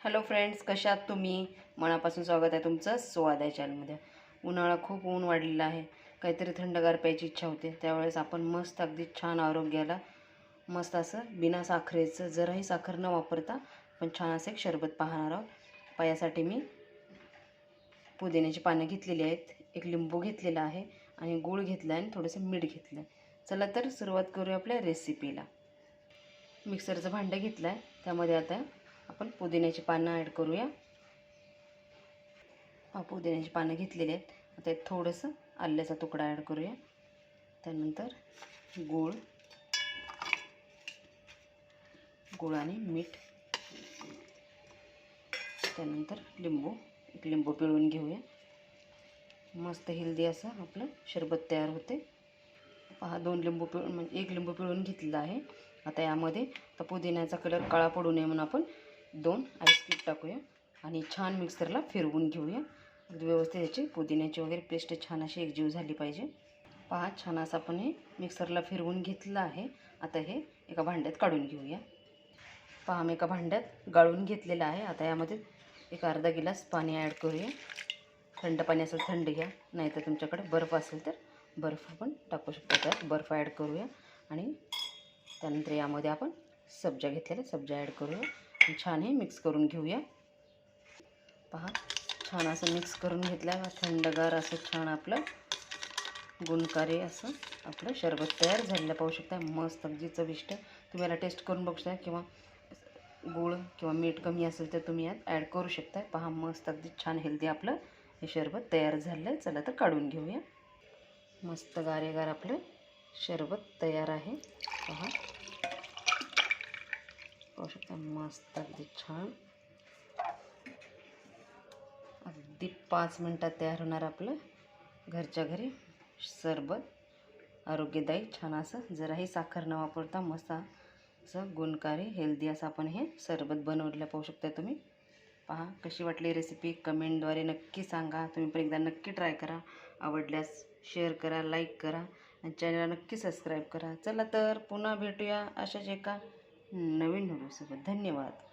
Hello friends कशात तुम्ही? मनापासून स्वागत आहे तुमचं स्वाद आहे चॅनलमध्ये. उन्हाळा खूप ऊन वाढलेला आहे. काहीतरी थंडगार प्यायची इच्छा होते. त्यावेळेस आपण मस्त अगदी छान आरोग्याला मस्त असं बिना साखरेचं जराही साखर न वापरता पण छान असं एक शरबत पाहणार आहोत. पायासाठी मी पुदिन्याची पानं घेतलेली आहेत. एक लिंबू घेतलेला आहे आणि गूळ घेतला आहे आणि थोडंसं मीठ घेतलं आहे चला तर सुरुवात करूया आपल्या रेसिपीला मिक्सरचं भांडं घेतलं आहे त्यामध्ये आता आपण पुदिन्याची पानं ॲड करूया. हा पुदिन्याची पानं घेतलेली आहेत. आता थोडंसं आल्याचा तुकडा ॲड करूया. त्यानंतर गूळ गूळ आणि मीठ. त्यानंतर लिंबू एक लिंबू पिळून घेऊया. मस्त हेल्दी असं आपलं शरबत तयार होते. पहा दोन लिंबू पिळून म्हणजे एक लिंबू पिळून घेतलेला आहे. आता यामध्ये तर पुदिन्याचा कलर काळा पडू नये म्हणून आपण दोन आईस्क्रीम टाकूया. आणि छान मिक्सरला फिरवून घेऊया. व्यवस्थित याची पुदिन्याची वगैरे पेस्ट छान अशी एकजीव झाली पाहिजे. पहा छान असं आपण हे मिक्सरला फिरवून घेतलं आहे. आता हे एका भांड्यात काढून घेऊया. पहा मी एका भांड्यात गाळून घेतलेलं आहे. आता यामध्ये एक अर्धा गिलास पाणी ॲड करूया. थंड पाणी असेल थंड घ्या. नाहीतर तुमच्याकडे बर्फ असेल तर बर्फ पण टाकू शकतो. त्यात बर्फ ॲड करूया. आणि त्यानंतर यामध्ये आपण सब्जा घेतलेल्या सब्जा ॲड करूया. छान हे मिक्स करून घेऊया. पहा छान असं मिक्स करून घेतलं थंडगार असं छान आपलं गुणकारी असं आपलं शरबत तयार झालेलं पाहू शकता मस्त अगदी चविष्ट. तुम्ही याला टेस्ट करून बघू शकता किंवा गूळ किंवा मीठ कमी असेल तर तुम्ही यात ॲड करू शकता पहा मस्त अगदी छान हेल्दी आपलं हे शरबत तयार झालं आहे चला तर काढून घेऊया. मस्त गारेगार आपलं शरबत तयार आहे. पहा. एकदम मस्त अगदी छान अगदी पाच मिनटात तयार होणार आपलं घरच्या घरी. सरबत आरोग्यदायी छान असं जराही साखर न वापरता मस्त असं गुणकारी हेल्दी असं आपण हे सरबत बनवलेलं पाहू शकता तुम्ही. पहा कशी वाटली रेसिपी कमेंटद्वारे नक्की सांगा. तुम्ही पण एकदा नक्की ट्राय करा. आवडल्यास शेअर करा लाईक करा. आणि चॅनलला नक्की सबस्क्राईब करा. चला तर पुन्हा भेटूया अशाच एका नवीन व्हिडिओसोबत. धन्यवाद.